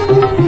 మ్రోగింది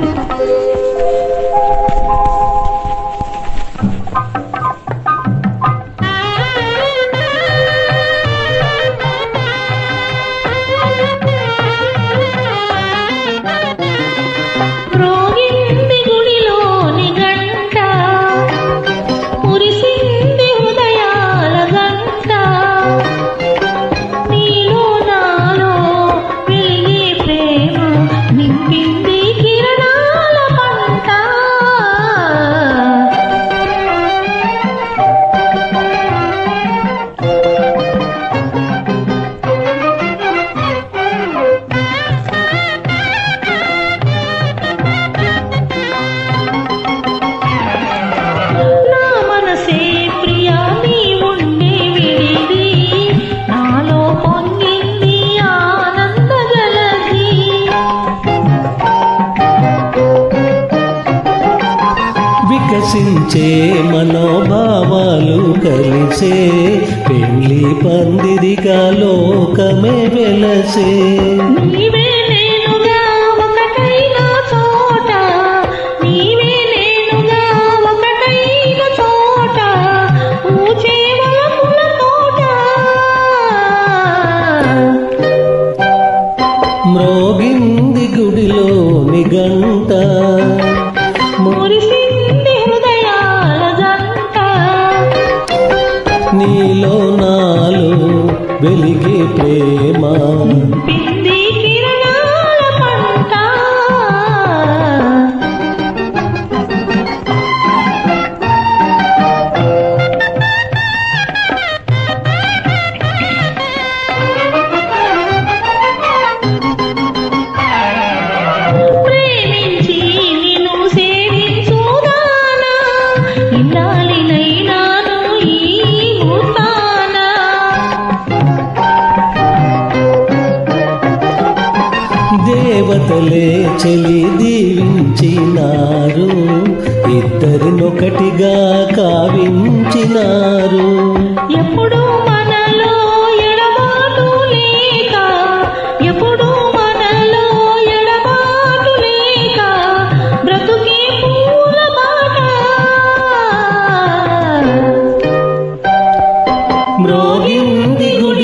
వికసించే మనోభావాలు కలిసే పెళ్ళి పందిరిగా లోకమే వెలసే. నీవే నేనుగా ఒకటైన వెలిగే ప్రేమ. దేవతలే చెలి దీవించినారు. ఇద్దరినొకటిగా కావించినారు. ఎప్పుడు మనలో ఎడబాటు లేక ఎప్పుడు మనలో ఎడబాటు లేక బ్రతుకే పూల బాట. మ్రోగింది గుడిలోని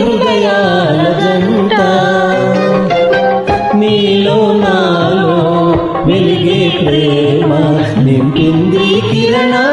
హృదయాల జంట నీలో నాలో వెలిగే ప్రేమ నింపింది కిరణా